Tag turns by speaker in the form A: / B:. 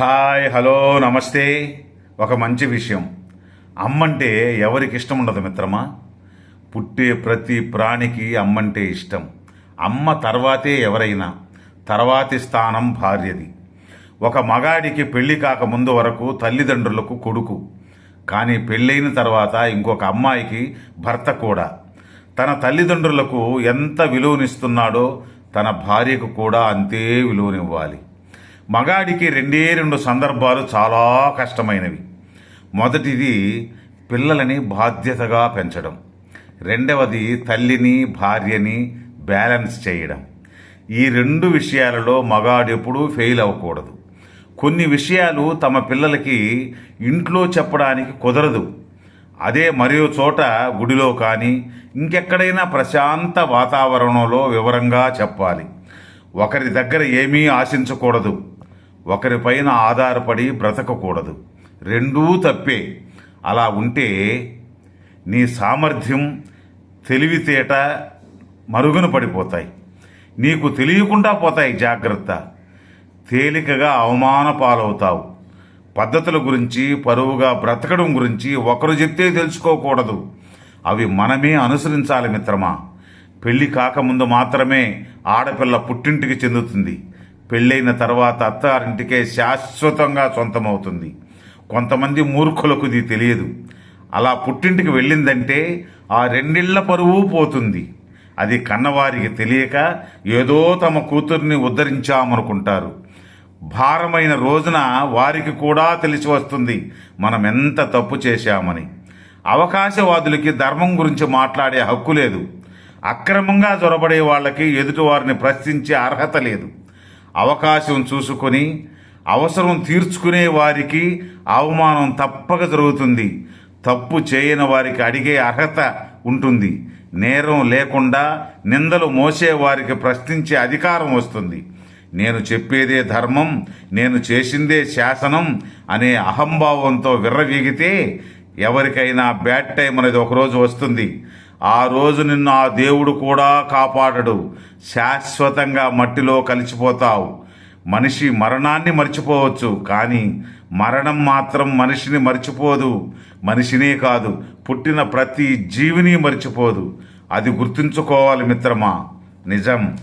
A: Hi hello నమస్తే. ఒక మంచి విషయం. అమ్మంటే ఎవరికి ఇష్టం ఉండదు మిత్రమా? పుట్టే ప్రతి ప్రాణికి అమ్మంటే ఇష్టం. అమ్మ తర్వాతే ఎవరైనా తర్వాతి స్థానం భార్యది. ఒక మగాడికి పెళ్ళి కాకముందు వరకు తల్లిదండ్రులకు కొడుకు. కానీ పెళ్ళైన తర్వాత ఇంకొక అమ్మాయికి భర్త కూడా. తన తల్లిదండ్రులకు ఎంత విలువనిస్తున్నాడో తన భార్యకు కూడా అంతే విలువనివ్వాలి. మగాడికి రెండే రెండు సందర్భాలు చాలా కష్టమైనవి. మొదటిది పిల్లలని బాధ్యతగా పెంచడం. రెండవది తల్లిని భార్యని బ్యాలెన్స్ చేయడం. ఈ రెండు విషయాలలో మగాడు ఎప్పుడూ ఫెయిల్ అవ్వకూడదు. కొన్ని విషయాలు తమ పిల్లలకి ఇంట్లో చెప్పడానికి కుదరదు. అదే మరో చోట గుడిలో కానీ ఇంకెక్కడైనా ప్రశాంత వాతావరణంలో వివరంగా చెప్పాలి. ఒకరి దగ్గర ఏమీ ఆశించకూడదు. ఒకరిపైన ఆధారపడి బ్రతకకూడదు. రెండూ తప్పే. అలా ఉంటే నీ సామర్థ్యం తెలివితేట మరుగున పడిపోతాయి. నీకు తెలియకుండా పోతాయి జాగ్రత్త. తేలికగా అవమాన పాలవుతావు. పద్ధతుల గురించి పరువుగా బ్రతకడం గురించి ఒకరు చెప్తే తెలుసుకోకూడదు. అవి మనమే అనుసరించాలి మిత్రమా. పెళ్ళి కాకముందు మాత్రమే ఆడపిల్ల పుట్టింటికి చెందుతుంది. పెళ్ళైన తర్వాత అత్తారింటికే శాశ్వతంగా సొంతమవుతుంది. కొంతమంది మూర్ఖులకు ఇది తెలియదు. అలా పుట్టింటికి వెళ్ళిందంటే ఆ రెండిళ్ళ పరువు పోతుంది. అది కన్నవారికి తెలియక ఏదో తమ కూతుర్ని ఉద్ధరించామనుకుంటారు. భారమైన రోజున వారికి కూడా తెలిసి వస్తుంది మనం ఎంత తప్పు చేశామని. అవకాశవాదులకి ధర్మం గురించి మాట్లాడే హక్కు లేదు. అక్రమంగా జొరబడే వాళ్ళకి ఎదుటివారిని ప్రశ్నించే అర్హత లేదు. అవకాశం చూసుకొని అవసరం తీర్చుకునే వారికి అవమానం తప్పక జరుగుతుంది. తప్పు చేయని వారికి అడిగే అర్హత ఉంటుంది. నేరం లేకుండా నిందలు మోసే వారికి ప్రశ్నించే అధికారం వస్తుంది. నేను చెప్పేదే ధర్మం నేను చేసిందే శాసనం అనే అహంభావంతో విర్రవీగితే ఎవరికైనా బ్యాడ్ టైం అనేది ఒకరోజు వస్తుంది. ఆ రోజు నిన్ను ఆ దేవుడు కూడా కాపాడడు. శాశ్వతంగా మట్టిలో కలిసిపోతావు. మనిషి మరణాన్ని మర్చిపోవచ్చు కానీ మరణం మాత్రం మనిషిని మర్చిపోదు. మనిషినే కాదు పుట్టిన ప్రతి జీవిని మర్చిపోదు. అది గుర్తుంచుకోవాలి మిత్రమా? నిజం.